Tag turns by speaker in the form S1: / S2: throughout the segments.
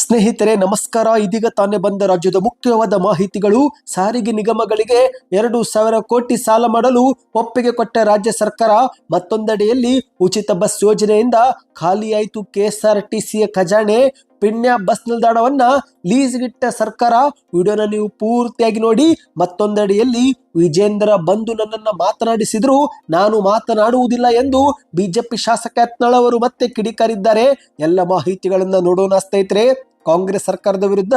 S1: ಸ್ನೇಹಿತರೆ, ನಮಸ್ಕಾರ. ಇದೀಗ ತಾನೇ ಬಂದ ರಾಜ್ಯದ ಮುಖ್ಯವಾದ ಮಾಹಿತಿಗಳು. ಸಾರಿಗೆ ನಿಗಮಗಳಿಗೆ ಎರಡು ಸಾವಿರ ಕೋಟಿ ಸಾಲ ಮಾಡಲು ಒಪ್ಪಿಗೆ ಕೊಟ್ಟ ರಾಜ್ಯ ಸರ್ಕಾರ, ಮತ್ತೊಂದೆಡೆಯಲ್ಲಿ ಉಚಿತ ಬಸ್ ಯೋಜನೆಯಿಂದ ಖಾಲಿಯಾಯಿತು ಕೆಎಸ್ಆರ್ಟಿಸಿಯ ಖಜಾನೆ. ಪಿಣ್ಯ ಬಸ್ ನಿಲ್ದಾಣವನ್ನ ಲೀಸ್ಗಿಟ್ಟ ಸರ್ಕಾರ ವಿಡಿಯೋನ ನೀವು ಪೂರ್ತಿಯಾಗಿ ನೋಡಿ ಮತ್ತೊಂದೆಡೆಯಲ್ಲಿ ವಿಜೇಂದ್ರ ಬಂದು ನನ್ನನ್ನ ಮಾತನಾಡಿಸಿದ್ರು, ನಾನು ಮಾತನಾಡುವುದಿಲ್ಲ ಎಂದು ಬಿಜೆಪಿ ಶಾಸಕ ಯತ್ನಾಳ್ ಅವರು ಮತ್ತೆ ಕಿಡಿಕಾರಿದ್ದಾರೆ. ಎಲ್ಲ ಮಾಹಿತಿಗಳನ್ನ ನೋಡೋಣ ಸ್ನೇಹಿತರೆ. ಕಾಂಗ್ರೆಸ್ ಸರ್ಕಾರದ ವಿರುದ್ಧ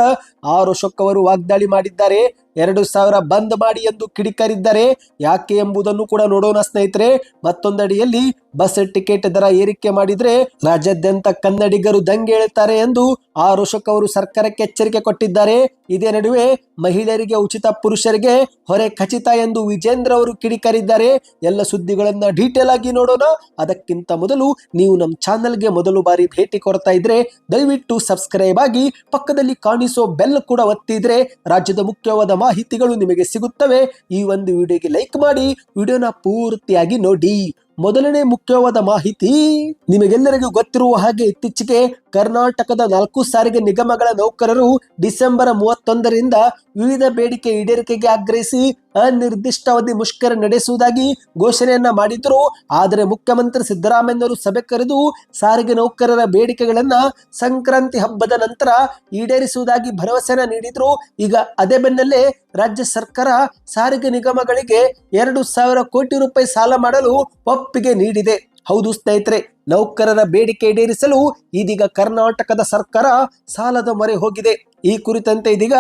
S1: ಆರು ಅಶೋಕ್ ಅವರು ವಾಗ್ದಾಳಿ ಮಾಡಿದ್ದಾರೆ. ಎರಡು ಸಾವಿರ ಬಂದ್ ಮಾಡಿ ಎಂದು ಕಿಡಿಕರಿದ್ದಾರೆ. ಯಾಕೆ ಎಂಬುದನ್ನು ಕೂಡ ನೋಡೋಣ ಸ್ನೇಹಿತರೆ. ಮತ್ತೊಂದಡಿಯಲ್ಲಿ ಬಸ್ ಟಿಕೆಟ್ ದರ ಏರಿಕೆ ಮಾಡಿದ್ರೆ ರಾಜ್ಯಾದ್ಯಂತ ಕನ್ನಡಿಗರು ದಂಗೆ ಹೇಳುತ್ತಾರೆ ಎಂದು ಆ ರೋಷಕ್ ಅವರು ಸರ್ಕಾರಕ್ಕೆ ಎಚ್ಚರಿಕೆ ಕೊಟ್ಟಿದ್ದಾರೆ. ಇದೇ ನಡುವೆ ಮಹಿಳೆಯರಿಗೆ, ಉಚಿತ ಪುರುಷರಿಗೆ ಹೊರೆ ಖಚಿತ ಎಂದು ವಿಜೇಂದ್ರ ಅವರು ಕಿಡಿಕರಿದ್ದಾರೆ. ಎಲ್ಲ ಸುದ್ದಿಗಳನ್ನ ಡೀಟೇಲ್ ಆಗಿ ನೋಡೋಣ. ಅದಕ್ಕಿಂತ ಮೊದಲು ನೀವು ನಮ್ಮ ಚಾನೆಲ್ಗೆ ಮೊದಲು ಬಾರಿ ಭೇಟಿ ಕೊಡ್ತಾ ಇದ್ರೆ ದಯವಿಟ್ಟು ಸಬ್ಸ್ಕ್ರೈಬ್ ಆಗಿ ಪಕ್ಕದಲ್ಲಿ ಕಾಣಿಸೋ ಬೆಲ್ ಕೂಡ ಒತ್ತಿದ್ರೆ ರಾಜ್ಯದ ಮುಖ್ಯವಾದ ಮಾಹಿತಿಗಳು ನಿಮಗೆ ಸಿಗುತ್ತವೆ ಈ ಒಂದು ವಿಡಿಯೋಗೆ ಲೈಕ್ ಮಾಡಿ ವಿಡಿಯೋನ ಪೂರ್ತಿಯಾಗಿ ನೋಡಿ. ಮೊದಲನೇ ಮುಖ್ಯವಾದ ಮಾಹಿತಿ, ನಿಮಗೆಲ್ಲರಿಗೂ ಗೊತ್ತಿರುವ ಹಾಗೆ ಇತ್ತೀಚೆಗೆ ಕರ್ನಾಟಕದ ನಾಲ್ಕು ಸಾರಿಗೆ ನಿಗಮಗಳ ನೌಕರರು ಡಿಸೆಂಬರ್ ಮೂವತ್ತೊಂದರಿಂದ ವಿವಿಧ ಬೇಡಿಕೆ ಈಡೇರಿಕೆಗೆ ಆಗ್ರಹಿಸಿ ಅನಿರ್ದಿಷ್ಟಾವಧಿ ಮುಷ್ಕರ ನಡೆಸುವುದಾಗಿ ಘೋಷಣೆಯನ್ನ ಮಾಡಿದ್ರು. ಆದರೆ ಮುಖ್ಯಮಂತ್ರಿ ಸಿದ್ದರಾಮಯ್ಯವರು ಸಭೆ ಕರೆದು ಸಾರಿಗೆ ನೌಕರರ ಬೇಡಿಕೆಗಳನ್ನ ಸಂಕ್ರಾಂತಿ ಹಬ್ಬದ ನಂತರ ಈಡೇರಿಸುವುದಾಗಿ ಭರವಸೆನ ನೀಡಿದ್ರು. ಈಗ ಅದೇ ಬೆನ್ನಲ್ಲೇ ರಾಜ್ಯ ಸರ್ಕಾರ ಸಾರಿಗೆ ನಿಗಮಗಳಿಗೆ ಎರಡು ಸಾವಿರ ಕೋಟಿ ರೂಪಾಯಿ ಸಾಲ ಮಾಡಲು ಒಪ್ಪಿಗೆ ನೀಡಿದೆ. ಹೌದು ಸ್ನೇಹಿತರೆ, ನೌಕರರ ಬೇಡಿಕೆ ಈಡೇರಿಸಲು ಇದೀಗ ಕರ್ನಾಟಕದ ಸರ್ಕಾರ ಸಾಲದ ಮೊರೆ ಹೋಗಿದೆ. ಈ ಕುರಿತಂತೆ ಇದೀಗ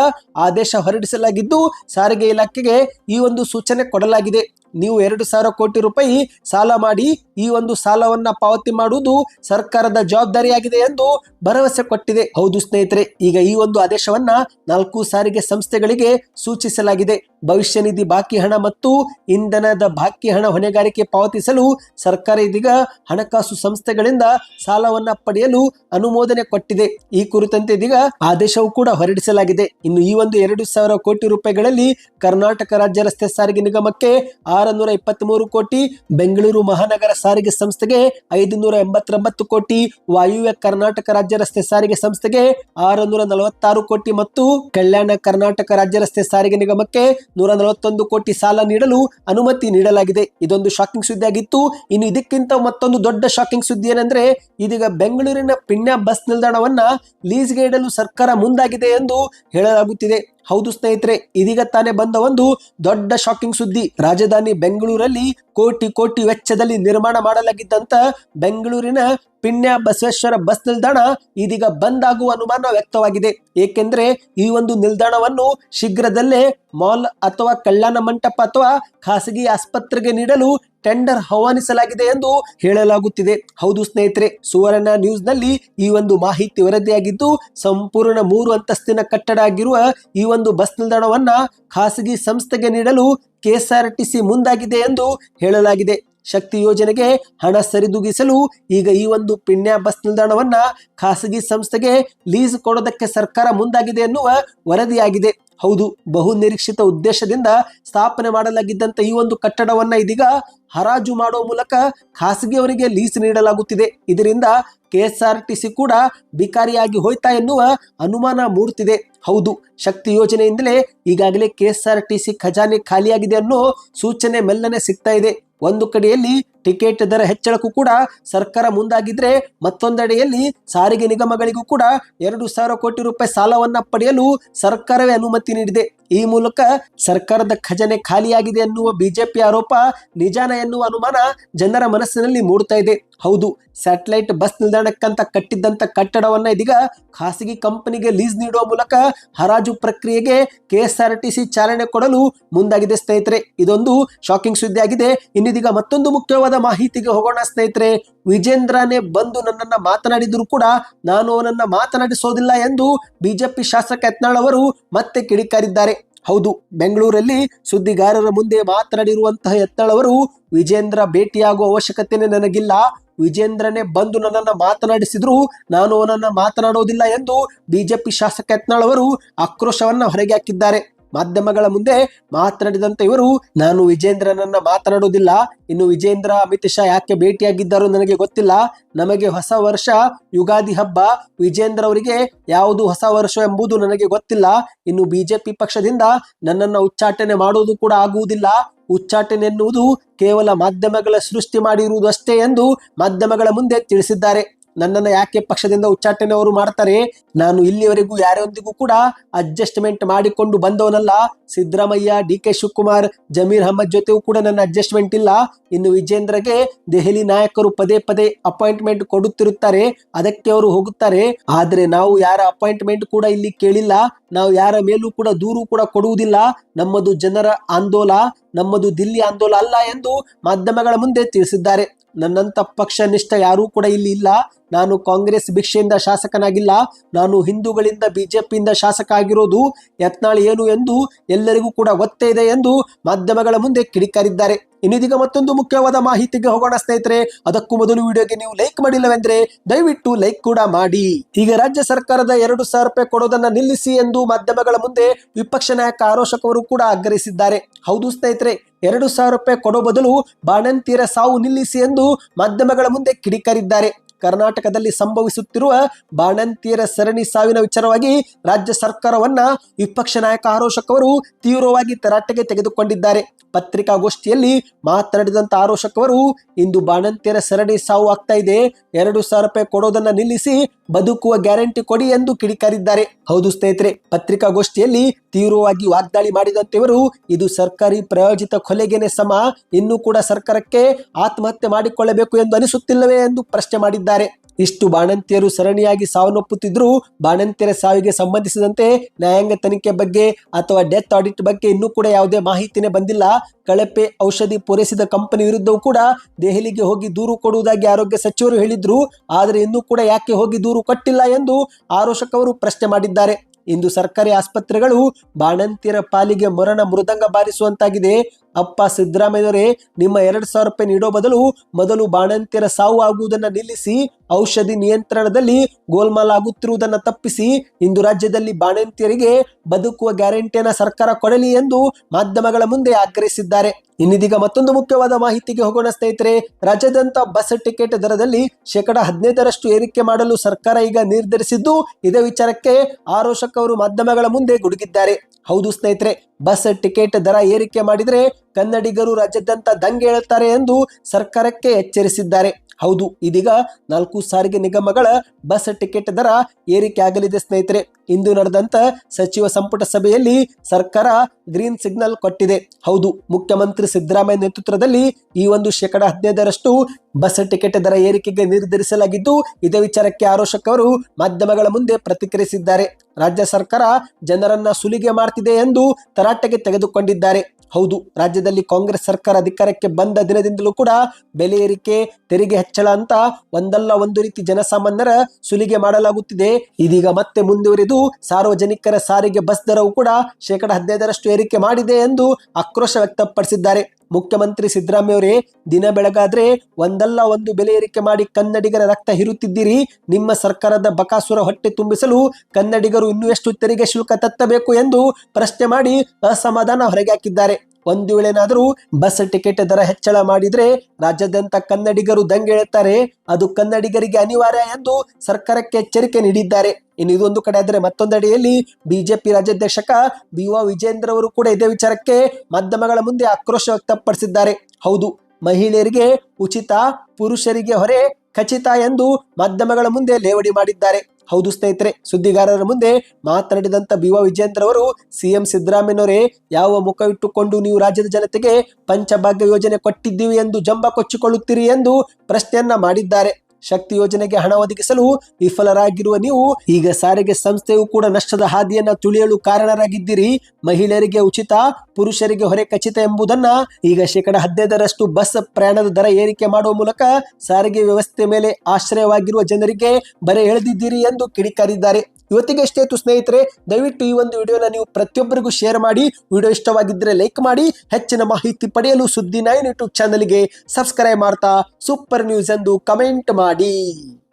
S1: ಆದೇಶ ಹೊರಡಿಸಲಾಗಿದ್ದು, ಸಾರಿಗೆ ಇಲಾಖೆಗೆ ಈ ಒಂದು ಸೂಚನೆ ಕೊಡಲಾಗಿದೆ. ನೀವು ಎರಡು ಸಾವಿರ ಕೋಟಿ ರೂಪಾಯಿ ಸಾಲ ಮಾಡಿ ಈ ಒಂದು ಸಾಲವನ್ನ ಪಾವತಿ ಮಾಡುವುದು ಸರ್ಕಾರದ ಜವಾಬ್ದಾರಿಯಾಗಿದೆ ಎಂದು ಭರವಸೆ ಕೊಟ್ಟಿದೆ. ಹೌದು ಸ್ನೇಹಿತರೆ, ಈಗ ಈ ಒಂದು ಆದೇಶವನ್ನ ನಾಲ್ಕು ಸಾರಿಗೆ ಸಂಸ್ಥೆಗಳಿಗೆ ಸೂಚಿಸಲಾಗಿದೆ. ಭವಿಷ್ಯ ನಿಧಿ ಬಾಕಿ ಹಣ ಮತ್ತು ಇಂಧನದ ಬಾಕಿ ಹಣ ಹೊಣೆಗಾರಿಕೆ ಪಾವತಿಸಲು ಸರ್ಕಾರ ಇದೀಗ ಹಣಕಾಸು ಸಂಸ್ಥೆಗಳಿಂದ ಸಾಲವನ್ನ ಪಡೆಯಲು ಅನುಮೋದನೆ ಕೊಟ್ಟಿದೆ. ಈ ಕುರಿತಂತೆ ಇದೀಗ ಆದೇಶವು ಕೂಡ ಹೊರಡಿಸಲಾಗಿದೆ. ಇನ್ನು ಈ ಒಂದು ಎರಡು ಸಾವಿರ ಕೋಟಿ ರೂಪಾಯಿಗಳಲ್ಲಿ ಕರ್ನಾಟಕ ರಾಜ್ಯ ರಸ್ತೆ ಸಾರಿಗೆ ನಿಗಮಕ್ಕೆ ಆರುನೂರ ಇಪ್ಪತ್ತ್ ಮೂರು ಕೋಟಿ, ಬೆಂಗಳೂರು ಮಹಾನಗರ ಸಾರಿಗೆ ಸಂಸ್ಥೆಗೆ ಐದುನೂರ ಎಂಬತ್ತೊಂಬತ್ತು ಕೋಟಿ, ವಾಯುವ್ಯ ಕರ್ನಾಟಕ ರಾಜ್ಯ ರಸ್ತೆ ಸಾರಿಗೆ ಸಂಸ್ಥೆಗೆ ಆರುನೂರ ನಲವತ್ತಾರು ಕೋಟಿ ಮತ್ತು ಕಲ್ಯಾಣ ಕರ್ನಾಟಕ ರಾಜ್ಯ ರಸ್ತೆ ಸಾರಿಗೆ ನಿಗಮಕ್ಕೆ ನೂರ ನಲವತ್ತೊಂದು ಕೋಟಿ ಸಾಲ ನೀಡಲು ಅನುಮತಿ ನೀಡಲಾಗಿದೆ. ಇದೊಂದು ಶಾಕಿಂಗ್ ಸುದ್ದಿ ಆಗಿತ್ತು ಇನ್ನು ಇದಕ್ಕಿಂತ ಮತ್ತೊಂದು ದೊಡ್ಡ ಶಾಕಿಂಗ್ ಸುದ್ದಿ ಏನಂದ್ರೆ, ಇದೀಗ ಬೆಂಗಳೂರಿನ ಪಿಣ್ಯ ಬಸ್ ನಿಲ್ದಾಣವನ್ನ ಲೀಸ್ಗೆ ಇಡಲು ಸರ್ಕಾರ ಮುಂದಾಗಿದೆ ಎಂದು ಹೇಳಲಾಗುತ್ತಿದೆ. ಹೌದು ಸ್ನೇಹಿತರೆ, ಇದೀಗ ತಾನೇ ಬಂದ ಒಂದು ದೊಡ್ಡ ಶಾಕಿಂಗ್ ಸುದ್ದಿ. ರಾಜಧಾನಿ ಬೆಂಗಳೂರಲ್ಲಿ ಕೋಟಿ ಕೋಟಿ ವೆಚ್ಚದಲ್ಲಿ ನಿರ್ಮಾಣ ಮಾಡಲಾಗಿದ್ದಂತ ಬೆಂಗಳೂರಿನ ಪಿಣ್ಯ ಬಸವೇಶ್ವರ ಬಸ್ ನಿಲ್ದಾಣ ಇದೀಗ ಬಂದ್ ಆಗುವ ಅನುಮಾನ ವ್ಯಕ್ತವಾಗಿದೆ. ಏಕೆಂದ್ರೆ ಈ ಒಂದು ನಿಲ್ದಾಣವನ್ನು ಶೀಘ್ರದಲ್ಲೇ ಮಾಲ್ ಅಥವಾ ಕಲ್ಯಾಣ ಮಂಟಪ ಅಥವಾ ಖಾಸಗಿ ಆಸ್ಪತ್ರೆಗೆ ನೀಡಲು ಟೆಂಡರ್ ಆಹ್ವಾನಿಸಲಾಗಿದೆ ಎಂದು ಹೇಳಲಾಗುತ್ತಿದೆ. ಹೌದು ಸ್ನೇಹಿತರೆ, ಸುವರ್ಣ ನ್ಯೂಸ್ನಲ್ಲಿ ಈ ಒಂದು ಮಾಹಿತಿ ವರದಿಯಾಗಿದ್ದು, ಸಂಪೂರ್ಣ ಮೂರು ಅಂತಸ್ತಿನ ಕಟ್ಟಡ ಆಗಿರುವ ಈ ಒಂದು ಬಸ್ ನಿಲ್ದಾಣವನ್ನ ಖಾಸಗಿ ಸಂಸ್ಥೆಗೆ ನೀಡಲು ಕೆಎಸ್ಆರ್ಟಿಸಿ ಮುಂದಾಗಿದೆ ಎಂದು ಹೇಳಲಾಗಿದೆ. ಶಕ್ತಿ ಯೋಜನೆಗೆ ಹಣ ಸರಿದೂಗಿಸಲು ಈಗ ಈ ಒಂದು ಪಿಣ್ಯ ಬಸ್ ನಿಲ್ದಾಣವನ್ನ ಖಾಸಗಿ ಸಂಸ್ಥೆಗೆ ಲೀಸ್ ಕೊಡೋದಕ್ಕೆ ಸರ್ಕಾರ ಮುಂದಾಗಿದೆ ಎನ್ನುವ ವರದಿಯಾಗಿದೆ. ಹೌದು, ಬಹು ನಿರೀಕ್ಷಿತ ಉದ್ದೇಶದಿಂದ ಸ್ಥಾಪನೆ ಮಾಡಲಾಗಿದ್ದಂತ ಈ ಒಂದು ಕಟ್ಟಡವನ್ನ ಇದೀಗ ಹರಾಜು ಮಾಡುವ ಮೂಲಕ ಖಾಸಗಿಯವರಿಗೆ ಲೀಸ್ ನೀಡಲಾಗುತ್ತಿದೆ. ಇದರಿಂದ ಕೆಎಸ್ಆರ್ಟಿಸಿ ಕೂಡ ಬಿಕಾರಿಯಾಗಿ ಹೋಯ್ತಾ ಎನ್ನುವ ಅನುಮಾನ ಮೂಡುತ್ತಿದೆ. ಹೌದು, ಶಕ್ತಿ ಯೋಜನೆಯಿಂದಲೇ ಈಗಾಗಲೇ ಕೆಎಸ್ಆರ್ಟಿಸಿ ಖಜಾನೆ ಖಾಲಿಯಾಗಿದೆ ಅನ್ನೋ ಸೂಚನೆ, ಮೆಲ್ಲನೆ ಸಿಗ್ತಾ ಇದೆ. ಒಂದು ಕಡೆಯಲ್ಲಿ ಟಿಕೆಟ್ ದರ ಹೆಚ್ಚಳಕ್ಕೂ ಕೂಡ ಸರ್ಕಾರ ಮುಂದಾಗಿದ್ರೆ ಮತ್ತೊಂದೆಡೆಯಲ್ಲಿ ಸಾರಿಗೆ ನಿಗಮಗಳಿಗೂ ಕೂಡ ಎರಡು ಸಾವಿರ ಕೋಟಿ ರೂಪಾಯಿ ಸಾಲವನ್ನ ಪಡೆಯಲು ಸರ್ಕಾರವೇ ಅನುಮತಿ ನೀಡಿದೆ. ಈ ಮೂಲಕ ಸರ್ಕಾರದ ಖಜಾನೆ ಖಾಲಿಯಾಗಿದೆ ಎನ್ನುವ ಬಿಜೆಪಿ ಆರೋಪ ನಿಜಾನ ಎನ್ನುವ ಅನುಮಾನ ಜನರ ಮನಸ್ಸಿನಲ್ಲಿ ಮೂಡ್ತಾ ಇದೆ. ಹೌದು, ಸ್ಯಾಟಲೈಟ್ ಬಸ್ ನಿಲ್ದಾಣಕ್ಕಂತ ಕಟ್ಟಿದ್ದಂತ ಕಟ್ಟಡವನ್ನ ಇದೀಗ ಖಾಸಗಿ ಕಂಪನಿಗೆ ಲೀಸ್ ನೀಡುವ ಮೂಲಕ ಹರಾಜು ಪ್ರಕ್ರಿಯೆಗೆ ಕೆಎಸ್ಆರ್ಟಿಸಿ ಚಾಲನೆ ಕೊಡಲು ಮುಂದಾಗಿದೆ ಸ್ನೇಹಿತರೆ. ಇದೊಂದು ಶಾಕಿಂಗ್ ಸುದ್ದಿ ಆಗಿದೆ ಇನ್ನಿದೀಗ ಮತ್ತೊಂದು ಮುಖ್ಯವಾದ ಮಾಹಿತಿಗೆ ಹೋಗೋಣ ಸ್ನೇಹಿತರೆ. ವಿಜೇಂದ್ರನೇ ಬಂದು ನನ್ನನ್ನ ಮಾತನಾಡಿದರೂ ಕೂಡ ನಾನು ಅವನನ್ನ ಮಾತನಾಡಿಸೋದಿಲ್ಲ ಎಂದು ಬಿಜೆಪಿ ಶಾಸಕ ಯತ್ನಾಳ್ ಅವರು ಮತ್ತೆ ಕಿಡಿಕಾರಿದ್ದಾರೆ. ಹೌದು, ಬೆಂಗಳೂರಲ್ಲಿ ಸುದ್ದಿಗಾರರ ಮುಂದೆ ಮಾತನಾಡಿರುವಂತಹ ಎತ್ತಳವರು, ವಿಜೇಂದ್ರ ಭೇಟಿಯಾಗುವ ಅವಶ್ಯಕತೆನೇ ನನಗಿಲ್ಲ. ವಿಜೇಂದ್ರನೇ ಬಂದು ನನ್ನನ್ನು ಮಾತನಾಡಿಸಿದ್ರು, ನಾನು ಅವನನ್ನು ಮಾತನಾಡೋದಿಲ್ಲ ಎಂದು ಬಿಜೆಪಿ ಶಾಸಕ ಯತ್ನಾಳ್ ಅವರು ಆಕ್ರೋಶವನ್ನು ಹೊರಗೆ ಹಾಕಿದ್ದಾರೆ. ಮಾಧ್ಯಮಗಳ ಮುಂದೆ ಮಾತನಾಡಿದಂತ ಇವರು, ನಾನು ವಿಜೇಂದ್ರನನ್ನ ಮಾತನಾಡುವುದಿಲ್ಲ. ಇನ್ನು ವಿಜೇಂದ್ರ, ಅಮಿತ್ ಶಾ ಯಾಕೆ ಭೇಟಿಯಾಗಿದ್ದಾರೋ ನನಗೆ ಗೊತ್ತಿಲ್ಲ. ನಮಗೆ ಹೊಸ ವರ್ಷ, ಯುಗಾದಿ ಹಬ್ಬ. ವಿಜೇಂದ್ರ ಅವರಿಗೆ ಯಾವುದು ಹೊಸ ವರ್ಷ ಎಂಬುದು ನನಗೆ ಗೊತ್ತಿಲ್ಲ. ಇನ್ನು ಬಿಜೆಪಿ ಪಕ್ಷದಿಂದ ನನ್ನನ್ನು ಉಚ್ಚಾಟನೆ ಮಾಡುವುದು ಕೂಡ ಆಗುವುದಿಲ್ಲ. ಉಚ್ಚಾಟನೆ ಎನ್ನುವುದು ಕೇವಲ ಮಾಧ್ಯಮಗಳ ಸೃಷ್ಟಿ ಮಾಡಿರುವುದು ಅಷ್ಟೇ ಎಂದು ಮಾಧ್ಯಮಗಳ ಮುಂದೆ ತಿಳಿಸಿದ್ದಾರೆ. ನನ್ನನ್ನು ಯಾಕೆ ಪಕ್ಷದಿಂದ ಉಚ್ಚಾಟನೆ ಅವರು ಮಾಡ್ತಾರೆ? ನಾನು ಇಲ್ಲಿವರೆಗೂ ಯಾರೊಂದಿಗೂ ಕೂಡ ಅಡ್ಜಸ್ಟ್ಮೆಂಟ್ ಮಾಡಿಕೊಂಡು ಬಂದವನಲ್ಲ. ಸಿದ್ದರಾಮಯ್ಯ ಡಿ ಕೆ ಶಿವಕುಮಾರ್, ಜಮೀರ್ ಅಹಮದ್ ಜೊತೆಗೂ ಕೂಡ ನನ್ನ ಅಡ್ಜಸ್ಟ್ಮೆಂಟ್ ಇಲ್ಲ. ಇನ್ನು ವಿಜೇಂದ್ರಗೆ ದೆಹಲಿ ನಾಯಕರು ಪದೇ ಪದೇ ಅಪಾಯಿಂಟ್ಮೆಂಟ್ ಕೊಡುತ್ತಿರುತ್ತಾರೆ. ಅದಕ್ಕೆ ಅವರು ಹೋಗುತ್ತಾರೆ. ಆದರೆ ನಾವು ಯಾರ ಅಪಾಯಿಂಟ್ಮೆಂಟ್ ಕೂಡ ಇಲ್ಲಿ ಕೇಳಿಲ್ಲ. ನಾವು ಯಾರ ಮೇಲೂ ಕೂಡ ದೂರು ಕೂಡ ಕೊಡುವುದಿಲ್ಲ. ನಮ್ಮದು ಜನರ ಆಂದೋಲ, ನಮ್ಮದು ದಿಲ್ಲಿ ಆಂದೋಲ ಅಲ್ಲ ಎಂದು ಮಾಧ್ಯಮಗಳ ಮುಂದೆ ತಿಳಿಸಿದ್ದಾರೆ. ನನ್ನಂತ ಪಕ್ಷ ನಿಷ್ಠ ಯಾರೂ ಕೂಡ ಇಲ್ಲಿ ಇಲ್ಲ. ನಾನು ಕಾಂಗ್ರೆಸ್ ಭಿಕ್ಷೆಯಿಂದ ಶಾಸಕನಾಗಿಲ್ಲ. ನಾನು ಹಿಂದೂಗಳಿಂದ ಬಿಜೆಪಿಯಿಂದ ಶಾಸಕ ಆಗಿರೋದು ಯತ್ನಾಳ್ ಏನು ಎಂದು ಎಲ್ಲರಿಗೂ ಕೂಡ ಒತ್ತೆ ಇದೆ ಎಂದು ಮಾಧ್ಯಮಗಳ ಮುಂದೆ ಕಿಡಿಕಾರಿದ್ದಾರೆ. ಇನ್ನಿದೀಗ ಮತ್ತೊಂದು ಮುಖ್ಯವಾದ ಮಾಹಿತಿಗೆ ಹೋಗೋಣ ಸ್ನೇಹಿತರೆ. ಅದಕ್ಕೂ ಮೊದಲು ವಿಡಿಯೋಗೆ ನೀವು ಲೈಕ್ ಮಾಡಿಲ್ಲವೆಂದ್ರೆ ದಯವಿಟ್ಟು ಲೈಕ್ ಕೂಡ ಮಾಡಿ. ಈಗ ರಾಜ್ಯ ಸರ್ಕಾರದ ಎರಡು ಸಾವಿರ ರೂಪಾಯಿ ಕೊಡೋದನ್ನ ನಿಲ್ಲಿಸಿ ಎಂದು ಮಾಧ್ಯಮಗಳ ಮುಂದೆ ವಿಪಕ್ಷ ನಾಯಕ ಆರೋಶಕ್ ಅವರು ಕೂಡ ಆಗ್ರಹಿಸಿದ್ದಾರೆ. ಹೌದು ಸ್ನೇಹಿತರೆ ಎರಡು ಸಾವಿರ ರೂಪಾಯಿ ಕೊಡೋ ಬದಲು ಬಾಣಂತಿಯರ ಸಾವು ನಿಲ್ಲಿಸಿ ಎಂದು ಮಾಧ್ಯಮಗಳ ಮುಂದೆ ಕಿಡಿಕಾರಿದ್ದಾರೆ. ಕರ್ನಾಟಕದಲ್ಲಿ ಸಂಭವಿಸುತ್ತಿರುವ ಬಾಣಂತಿಯರ ಸರಣಿ ಸಾವಿನ ವಿಚಾರವಾಗಿ ರಾಜ್ಯ ಸರ್ಕಾರವನ್ನ ವಿಪಕ್ಷ ನಾಯಕ ಆರೋಶಕ್ ಅವರು ತೀವ್ರವಾಗಿ ತರಾಟೆಗೆ ತೆಗೆದುಕೊಂಡಿದ್ದಾರೆ. ಪತ್ರಿಕಾಗೋಷ್ಠಿಯಲ್ಲಿ ಮಾತನಾಡಿದಂತ ಆರೋಶಕ್ ಅವರು, ಇಂದು ಬಾಣಂತಿಯರ ಸರಣಿ ಸಾವು ಆಗ್ತಾ ಇದೆ. ಎರಡು ಸಾವಿರ ರೂಪಾಯಿ ಕೊಡೋದನ್ನ ನಿಲ್ಲಿಸಿ ಬದುಕುವ ಗ್ಯಾರಂಟಿ ಕೊಡಿ ಎಂದು ಕಿಡಿಕಾರಿದ್ದಾರೆ. ಹೌದು ಸ್ನೇಹಿತರೆ, ಪತ್ರಿಕಾಗೋಷ್ಠಿಯಲ್ಲಿ ತೀವ್ರವಾಗಿ ವಾಗ್ದಾಳಿ ಮಾಡಿದಂತೆವರು ಇದು ಸರ್ಕಾರಿ ಪ್ರಾಯೋಜಿತ ಕೊಲೆಗೆನೆ ಸಮ. ಇನ್ನೂ ಕೂಡ ಸರ್ಕಾರಕ್ಕೆ ಆತ್ಮಹತ್ಯೆ ಮಾಡಿಕೊಳ್ಳಬೇಕು ಎಂದು ಅನಿಸುತ್ತಿಲ್ಲವೇ ಎಂದು ಪ್ರಶ್ನೆ ಮಾಡಿದ್ದಾರೆ. ಇಷ್ಟು ಬಾಣಂತಿಯರು ಸರಣಿಯಾಗಿ ಸಾವನ್ನಪ್ಪುತ್ತಿದ್ರು ಬಾಣಂತಿಯರ ಸಾವಿಗೆ ಸಂಬಂಧಿಸಿದಂತೆ ನ್ಯಾಯಾಂಗ ತನಿಖೆ ಬಗ್ಗೆ ಅಥವಾ ಡೆತ್ ಆಡಿಟ್ ಬಗ್ಗೆ ಇನ್ನೂ ಕೂಡ ಯಾವುದೇ ಮಾಹಿತಿನೇ ಬಂದಿಲ್ಲ. ಕಳಪೆ ಔಷಧಿ ಪೂರೈಸಿದ ಕಂಪನಿ ವಿರುದ್ಧವೂ ಕೂಡ ದೆಹಲಿಗೆ ಹೋಗಿ ದೂರು ಕೊಡುವುದಾಗಿ ಆರೋಗ್ಯ ಸಚಿವರು ಹೇಳಿದ್ರು. ಆದರೆ ಇನ್ನೂ ಕೂಡ ಯಾಕೆ ಹೋಗಿ ದೂರು ಕೊಟ್ಟಿಲ್ಲ ಎಂದು ಆರೋಶಕವರು ಪ್ರಶ್ನೆ ಮಾಡಿದ್ದಾರೆ. ಇಂದು ಸರ್ಕಾರಿ ಆಸ್ಪತ್ರೆಗಳು ಬಾಣಂತಿಯರ ಪಾಲಿಗೆ ಮರಣ ಮೃದಂಗ ಬಾರಿಸುವಂತಾಗಿದೆ. ಅಪ್ಪ ಸಿದ್ದರಾಮಯ್ಯವರೇ ನಿಮ್ಮ ಎರಡು ಸಾವಿರ ರೂಪಾಯಿ ನೀಡೋ ಬದಲು ಮೊದಲು ಬಾಣಂತಿಯರ ಸಾವು ಆಗುವುದನ್ನು ನಿಲ್ಲಿಸಿ, ಔಷಧಿ ನಿಯಂತ್ರಣದಲ್ಲಿ ಗೋಲ್ಮಾಲ್ ಆಗುತ್ತಿರುವುದನ್ನು ತಪ್ಪಿಸಿ, ಇಂದು ರಾಜ್ಯದಲ್ಲಿ ಬಾಣಂತಿಯರಿಗೆ ಬದುಕುವ ಗ್ಯಾರಂಟಿಯನ್ನ ಸರ್ಕಾರ ಕೊಡಲಿ ಎಂದು ಮಾಧ್ಯಮಗಳ ಮುಂದೆ ಆಗ್ರಹಿಸಿದ್ದಾರೆ. ಇನ್ನಿದೀಗ ಮತ್ತೊಂದು ಮುಖ್ಯವಾದ ಮಾಹಿತಿಗೆ ಹೋಗೋಣ ಸ್ನೇಹಿತರೆ, ರಾಜ್ಯಾದ್ಯಂತ ಬಸ್ ಟಿಕೆಟ್ ದರದಲ್ಲಿ ಶೇಕಡ ಹದಿನೈದರಷ್ಟು ಏರಿಕೆ ಮಾಡಲು ಸರ್ಕಾರ ಈಗ ನಿರ್ಧರಿಸಿದ್ದು, ಇದೇ ವಿಚಾರಕ್ಕೆ ಆರೋಶಕ್ ಅವರು ಮಾಧ್ಯಮಗಳ ಮುಂದೆ ಗುಡುಗಿದ್ದಾರೆ. ಹೌದು ಸ್ನೇಹಿತರೆ ಬಸ್ ಟಿಕೆಟ್ ದರ ಏರಿಕೆ ಮಾಡಿದರೆ ಕನ್ನಡಿಗರು ರಾಜ್ಯದಂತ ದಂಗೆ ಹೇಳ್ತಾರೆ ಎಂದು ಸರ್ಕಾರಕ್ಕೆ ಎಚ್ಚರಿಸಿದ್ದಾರೆ. ಹೌದು, ಇದೀಗ ನಾಲ್ಕು ಸಾರಿಗೆ ನಿಗಮಗಳ ಬಸ್ ಟಿಕೆಟ್ ದರ ಏರಿಕೆ ಆಗಲಿದೆ ಸ್ನೇಹಿತರೆ. ಇಂದು ನಡೆದಂತ ಸಚಿವ ಸಂಪುಟ ಸಭೆಯಲ್ಲಿ ಸರ್ಕಾರ ಗ್ರೀನ್ ಸಿಗ್ನಲ್ ಕೊಟ್ಟಿದೆ. ಹೌದು, ಮುಖ್ಯಮಂತ್ರಿ ಸಿದ್ದರಾಮಯ್ಯ ನೇತೃತ್ವದಲ್ಲಿ ಈ ಒಂದು ಶೇಕಡ ಹದಿನೈದರಷ್ಟು ಬಸ್ ಟಿಕೆಟ್ ದರ ಏರಿಕೆಗೆ ನಿರ್ಧರಿಸಲಾಗಿದ್ದು, ಇದೇ ವಿಚಾರಕ್ಕೆ ಆರೋಶಕರು ಮಾಧ್ಯಮಗಳ ಮುಂದೆ ಪ್ರತಿಕ್ರಿಯಿಸಿದ್ದಾರೆ. ರಾಜ್ಯ ಸರ್ಕಾರ ಜನರನ್ನ ಸುಲಿಗೆ ಮಾಡ್ತಿದೆ ಎಂದು ತರಾಟೆಗೆ ತೆಗೆದುಕೊಂಡಿದ್ದಾರೆ. ಹೌದು, ರಾಜ್ಯದಲ್ಲಿ ಕಾಂಗ್ರೆಸ್ ಸರ್ಕಾರ ಅಧಿಕಾರಕ್ಕೆ ಬಂದ ದಿನದಿಂದಲೂ ಕೂಡ ಬೆಲೆ ಏರಿಕೆ, ತೆರಿಗೆ ಹೆಚ್ಚಳ ಅಂತ ಒಂದಲ್ಲ ಒಂದು ರೀತಿ ಜನಸಾಮಾನ್ಯರ ಸುಲಿಗೆ ಮಾಡಲಾಗುತ್ತಿದೆ. ಇದೀಗ ಮತ್ತೆ ಮುಂದುವರಿದು ಸಾರ್ವಜನಿಕರ ಸಾರಿಗೆ ಬಸ್ ದರವು ಕೂಡ ಶೇಕಡ ಹದಿನೈದರಷ್ಟು ಏರಿಕೆ ಮಾಡಿದೆ ಎಂದು ಆಕ್ರೋಶ ವ್ಯಕ್ತಪಡಿಸಿದ್ದಾರೆ. ಮುಖ್ಯಮಂತ್ರಿ ಸಿದ್ದರಾಮಯ್ಯವರೇ, ದಿನ ಬೆಳಗಾದ್ರೆ ಒಂದಲ್ಲ ಒಂದು ಬೆಲೆ ಏರಿಕೆ ಮಾಡಿ ಕನ್ನಡಿಗರ ರಕ್ತ ಹಿರುತ್ತಿದ್ದೀರಿ. ನಿಮ್ಮ ಸರ್ಕಾರದ ಬಕಾಸುರ ಹೊಟ್ಟೆ ತುಂಬಿಸಲು ಕನ್ನಡಿಗರು ಇನ್ನೂ ಎಷ್ಟು ತೆರಿಗೆ ಶುಲ್ಕ ತತ್ತಬೇಕು ಎಂದು ಪ್ರಶ್ನೆ ಮಾಡಿ ಅಸಮಾಧಾನ ಹೊರಗೆ ಹಾಕಿದ್ದಾರೆ. ಒಂದು ವೇಳೆನಾದರೂ ಬಸ್ ಟಿಕೆಟ್ ದರ ಹೆಚ್ಚಳ ಮಾಡಿದ್ರೆ ರಾಜ್ಯಾದ್ಯಂತ ಕನ್ನಡಿಗರು ದಂಗೆಳುತ್ತಾರೆ. ಅದು ಕನ್ನಡಿಗರಿಗೆ ಅನಿವಾರ್ಯ ಎಂದು ಸರ್ಕಾರಕ್ಕೆ ಎಚ್ಚರಿಕೆ ನೀಡಿದ್ದಾರೆ. ಇನ್ನು ಇದೊಂದು ಕಡೆ ಆದರೆ ಮತ್ತೊಂದೆಡೆಯಲ್ಲಿ ಬಿಜೆಪಿ ರಾಜ್ಯಾಧ್ಯಕ್ಷಕ ಬಿ ವ ವಿಜೇಂದ್ರ ಅವರು ಕೂಡ ಇದೇ ವಿಚಾರಕ್ಕೆ ಮಾಧ್ಯಮಗಳ ಮುಂದೆ ಆಕ್ರೋಶ ವ್ಯಕ್ತಪಡಿಸಿದ್ದಾರೆ. ಹೌದು, ಮಹಿಳೆಯರಿಗೆ ಉಚಿತ, ಪುರುಷರಿಗೆ ಹೊರೆ ಖಚಿತ ಎಂದು ಮಾಧ್ಯಮಗಳ ಮುಂದೆ ಲೇವಡಿ ಮಾಡಿದ್ದಾರೆ. ಹೌದು ಸ್ನೇಹಿತರೆ, ಸುದ್ದಿಗಾರರ ಮುಂದೆ ಮಾತನಾಡಿದಂತ ಬಿವ ವ ವಿಜೇಂದ್ರ ಅವರು, ಸಿಎಂ ಸಿದ್ದರಾಮಯ್ಯನವರೇ, ಯಾವ ಮುಖವಿಟ್ಟುಕೊಂಡು ನೀವು ರಾಜ್ಯದ ಜನತೆಗೆ ಪಂಚಭಾಗ್ಯ ಯೋಜನೆ ಕೊಟ್ಟಿದ್ದೀವಿ ಎಂದು ಜಂಬ ಕೊಚ್ಚಿಕೊಳ್ಳುತ್ತೀರಿ ಎಂದು ಪ್ರಶ್ನೆಯನ್ನ ಮಾಡಿದ್ದಾರೆ. ಶಕ್ತಿ ಯೋಜನೆಗೆ ಹಣ ಒದಗಿಸಲು ವಿಫಲರಾಗಿರುವ ನೀವು, ಈಗ ಸಾರಿಗೆ ಸಂಸ್ಥೆಯು ಕೂಡ ನಷ್ಟದ ಹಾದಿಯನ್ನ ತುಳಿಯಲು ಕಾರಣರಾಗಿದ್ದೀರಿ. ಮಹಿಳೆಯರಿಗೆ ಉಚಿತ, ಪುರುಷರಿಗೆ ಹೊರೆ ಖಚಿತ ಎಂಬುದನ್ನ ಈಗ ಶೇಕಡ ಹದಿನೈದರಷ್ಟು ಬಸ್ ಪ್ರಯಾಣದ ದರ ಏರಿಕೆ ಮಾಡುವ ಮೂಲಕ ಸಾರಿಗೆ ವ್ಯವಸ್ಥೆ ಮೇಲೆ ಆಶ್ರಯವಾಗಿರುವ ಜನರಿಗೆ ಬರೆ ಎಳೆದಿದ್ದೀರಿ ಎಂದು ಕಿಡಿಕಾರಿದ್ದಾರೆ. ಇವತ್ತಿಗೆ ಇತ್ತು ಸ್ನೇಹಿತರೆ, ದಯವಿಟ್ಟು ಈ ಒಂದು ವಿಡಿಯೋನ ನೀವು ಪ್ರತಿಯೊಬ್ಬರಿಗೂ ಶೇರ್ ಮಾಡಿ, ವಿಡಿಯೋ ಇಷ್ಟವಾಗಿದ್ದರೆ ಲೈಕ್ ಮಾಡಿ, ಹೆಚ್ಚಿನ ಮಾಹಿತಿ ಪಡೆಯಲು ಸುದ್ದಿ ನೈನ್ ಯೂಟ್ಯೂಬ್ ಚಾನಲ್ಗೆ ಸಬ್ಸ್ಕ್ರೈಬ್ ಮಾಡ್ತಾ ಸೂಪರ್ ನ್ಯೂಸ್ ಎಂದು ಕಮೆಂಟ್ ಮಾಡಿ. Hadi.